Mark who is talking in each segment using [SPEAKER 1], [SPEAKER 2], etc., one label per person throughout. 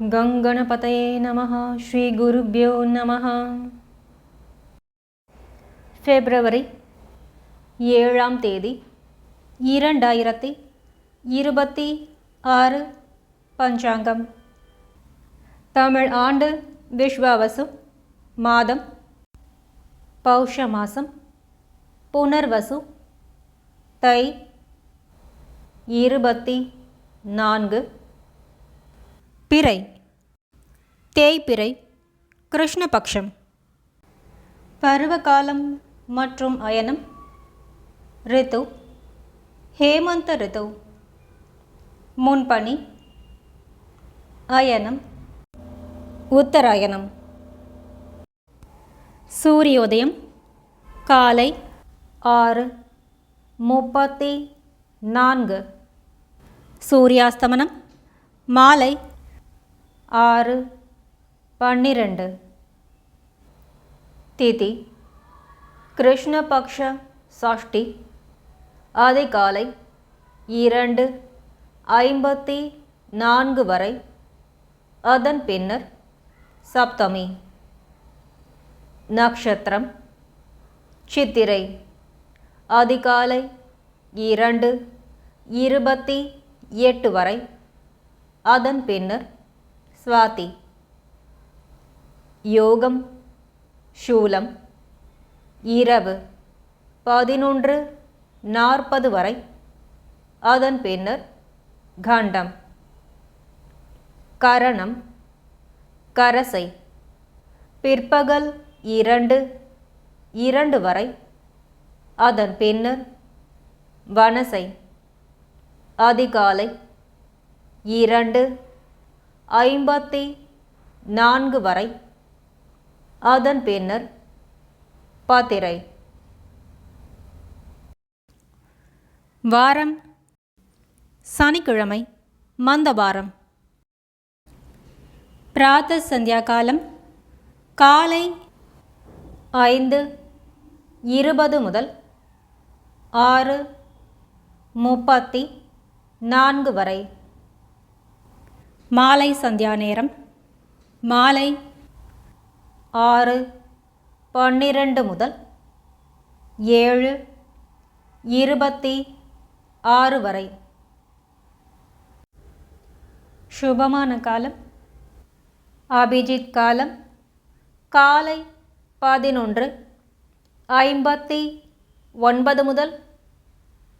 [SPEAKER 1] கங்கணபதயே நம ஸ்ரீ குருப்யோ நம பிப்ரவரி ஏழாம் தேதி இரண்டாயிரத்தி இருபத்தி ஆறு பஞ்சாங்கம் தமிழ் ஆண்டு விஸ்வாவசு மாதம் பௌஷ மாதம் புனர்வசு தை இருபத்தி நான்கு பிறை. தேய்பிறை. கிருஷ்ணபக்ஷம். பருவகாலம் மற்றும் அயனம். ரித்து. ஹேமந்த ரித்து. முன்பனி அயனம். உத்தராயணம். சூரியோதயம். காலை ஆறு முப்பத்தி நான்கு. சூரியாஸ்தமனம். மாலை ஆறு பன்னிரண்டு. திதி கிருஷ்ணபக்ஷ சாஷ்டி அதிகாலை இரண்டு ஐம்பத்தி நான்கு வரை. அதன் பின்னர் சப்தமி. நட்சத்திரம் சித்திரை அதிகாலை இரண்டு இருபத்தி எட்டு வரை. அதன் பின்னர் ஸ்வாதி யோகம் சூலம் இரவு பதினொன்று நாற்பது வரை அதன் பின்னர் கண்டம் கரணம் கரசை பிற்பகல் இரண்டு இரண்டு வரை அதன் பின்னர் வனசை அதிகாலை இரண்டு ஐம்பத்தி நான்கு வரை. அதன் பின்னர் பாத்திரை. வாரம். சனிக்கிழமை மந்தவாரம். பிராத்த சந்தியா காலம் காலை ஐந்து இருபது முதல் ஆறு முப்பத்தி நான்கு வரை. மாலை சந்தியா நேரம். மாலை ஆறு பன்னிரண்டு முதல் ஏழு இருபத்தி ஆறு வரை. சுபமான காலம். அபிஜித் காலம். காலை பதினொன்று ஐம்பத்தி ஒன்பது முதல்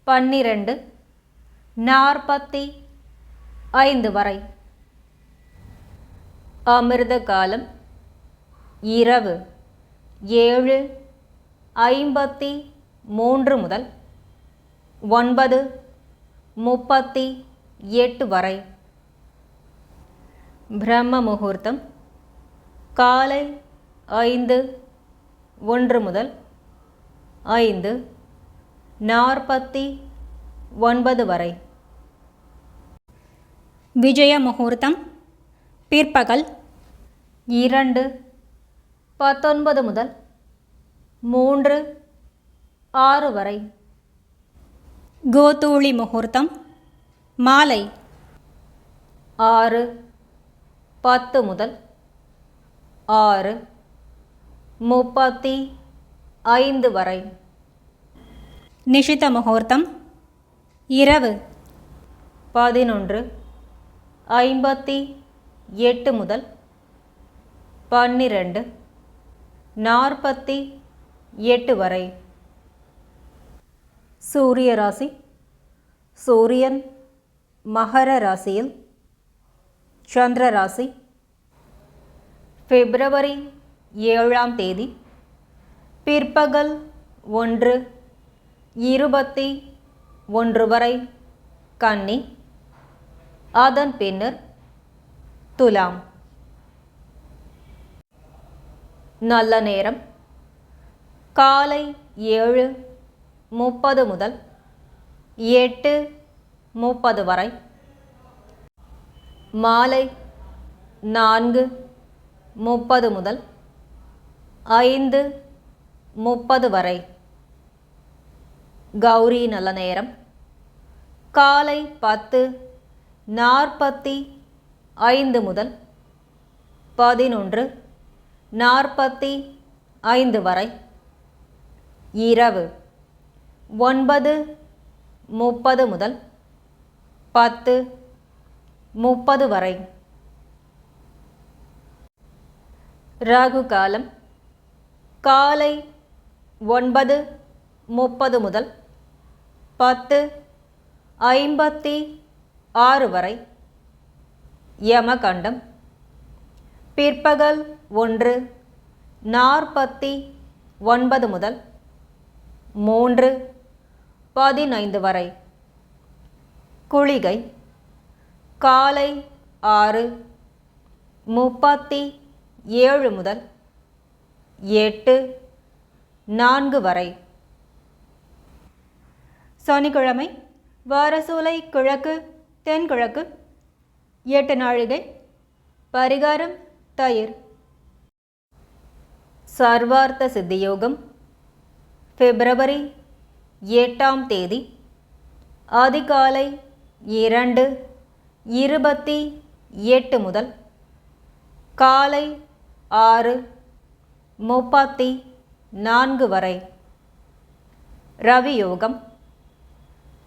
[SPEAKER 1] பன்னிரண்டு நாற்பத்தி ஐந்து வரை. அமிர்த காலம் இரவு ஏழு ஐம்பத்தி மூன்று முதல் ஒன்பது முப்பத்தி எட்டு வரை. பிரம்ம முகூர்த்தம் காலை ஐந்து ஒன்று முதல் ஐந்து நாற்பத்தி ஒன்பது வரை. விஜய முகூர்த்தம் பிற்பகல் இரண்டு பத்தொன்பது முதல் மூன்று ஆறு வரை. கோதூளி முகூர்த்தம் மாலை ஆறு பத்து முதல் ஆறு முப்பத்தி ஐந்து வரை. நிஷித முகூர்த்தம் இரவு பதினொன்று ஐம்பத்தி எட்டு முதல் பன்னிரண்டு நாற்பத்தி எட்டு வரை. சூரிய ராசி சூரியன் மகர ராசியில் சந்திர ராசி. பிப்ரவரி ஏழாம் தேதி பிற்பகல் ஒன்று இருபத்தி ஒன்று வரை. கன்னி அதன் பின்னர் துலாம். நல்ல நேரம். காலை ஏழு முப்பது முதல் எட்டு முப்பது வரை. மாலை நான்கு முப்பது முதல் ஐந்து முப்பது வரை. கௌரி நல்ல நேரம். காலை பத்து நாற்பத்தி ஐந்து முதல் பதினொன்று நாற்பத்தி ஐந்து வரை. இரவு ஒன்பது முப்பது முதல் பத்து முப்பது வரை. ராகு காலம் காலை ஒன்பது முப்பது முதல் பத்து ஐம்பத்தி ஆறு வரை. யமகண்டம். பிற்பகல் ஒன்று நாற்பத்தி ஒன்பது முதல் மூன்று பதினைந்து வரை. குளிகை காலை ஆறு முப்பத்தி ஏழு முதல் எட்டு நான்கு வரை. சனிக்கிழமை வாரசூலை கிழக்கு தென்கிழக்கு எட்டு நாழிகை. பரிகாரம் தயிர். சர்வார்த்த சித்தியோகம். பிப்ரவரி எட்டாம் தேதி. அதிகாலை இரண்டு இருபத்தி எட்டு முதல். காலை ஆறு முப்பத்தி நான்கு வரை. ரவியோகம்.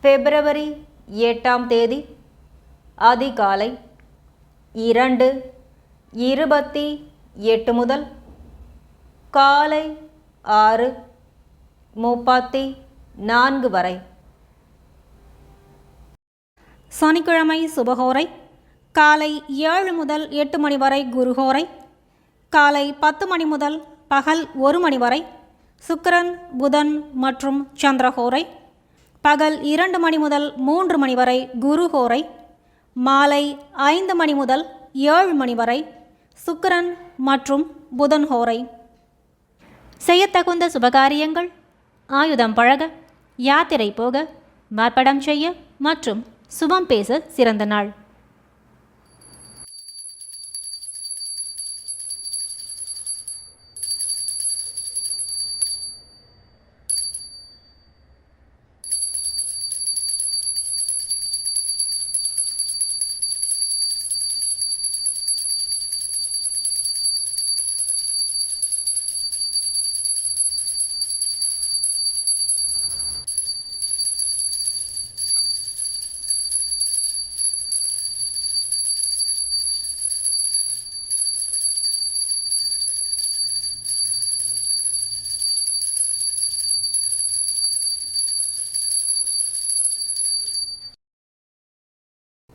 [SPEAKER 1] பிப்ரவரி எட்டாம் தேதி. அதிகாலை இரண்டு இருபத்தி எட்டு முதல் காலை ஆறு முப்பத்தி நான்கு வரை.
[SPEAKER 2] சனிக்கிழமை சுபகோரை காலை ஏழு முதல் எட்டு மணி வரை குருஹோரை காலை பத்து மணி முதல் பகல் ஒரு மணி வரை சுக்கரன் புதன் மற்றும் சந்திரகோரை பகல் இரண்டு மணி முதல் மூன்று மணி வரை குருகோரை மாலை ஐந்து மணி முதல் ஏழு மணி வரை சுக்கரன் மற்றும் புதன் ஹோரை. செய்யத்தகுந்த சுபகாரியங்கள் ஆயுதம் பழக யாத்திரை போக மார்ப்படம் செய்ய மற்றும் சுபம் பேச சிறந்த நாள்.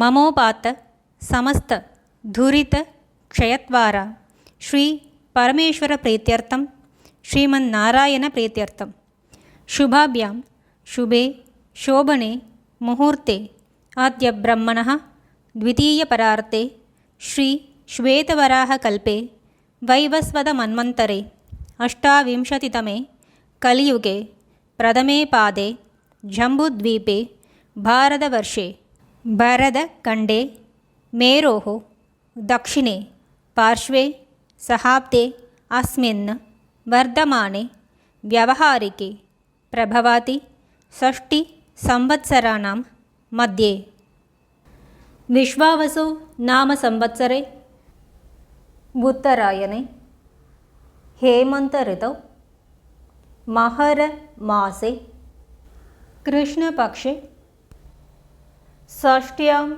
[SPEAKER 2] ममोपात समस्तधुरितक्षयत्वारा श्रीपरमेश्वरप्रीत्यर्थं श्रीमन्नारायणप्रीत्यर्थं शुभाभ्यां शुभे शोभने मुहूर्ते। अद्य ब्रह्मणः द्वितीयपरार्ते श्रीश्वेतवराहकल्पे वैवस्वतमन्वन्तरे। अष्टाविंशतितमे कलियुगे प्रथमे पादे जम्बुद्वीपे भारतवर्षे। भरतखण्डे मेरोः दक्षिणे पार्श्वे सहाब्दे अस्मिन् वर्धमाने व्यवहारिके प्रभवति षष्टिसंवत्सराणां मध्ये विश्वावसु नाम संवत्सरे
[SPEAKER 1] उत्तरायणे हेमन्तऋतौ महरमासे कृष्णपक्षे சஷ்டியாம்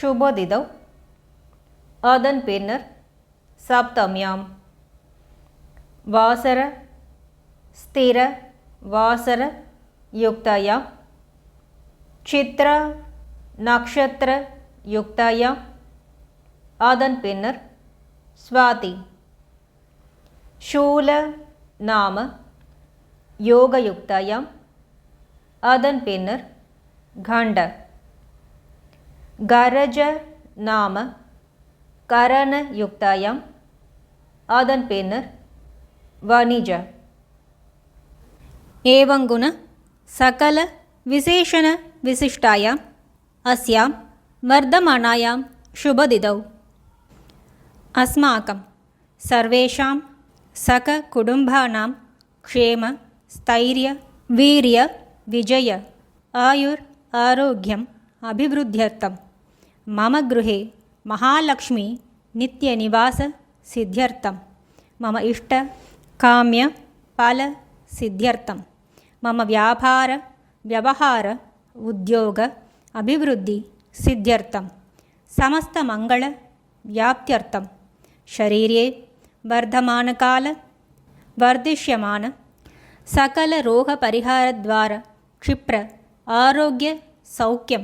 [SPEAKER 1] சுபதிதவ் அதன் பின்னர் சப்தமியாம். வாசர ஸ்திர வாசர யுக்தயாம். சித்திர நக்ஷத்திர யுக்தயாம். அதன் பின்னர் சுவாதி சூல நாம யோகயுக்தயாம். அதன் பின்னர் கண்ட. கரஜ நாம கரணயுக்தாயாம் அதன் பின்னர் வணிஜ
[SPEAKER 2] एवङ्गुण सकल विशेषण विशिष्टायाम् अस्यां वर्धमानायां शुभदिदौ अस्माकं सर्वेषां सककुटुम्बानां क्षेम स्थैर्य वीर्य विजय आयुर् आरोग्यम् अभिवृद्ध्यर्थं मम गृहे महालक्ष्मी नित्यनिवाससिद्ध्यर्थं मम इष्ट काम्य फलसिद्ध्यर्थं मम व्यापार व्यवहार उद्योग अभिवृद्धिसिद्ध्यर्थं समस्तमङ्गलव्याप्त्यर्थं शरीरे वर्धमानकाल वर्धिष्यमान सकलरोगपरिहारद्वारा क्षिप्र आरोग्यसौख्यं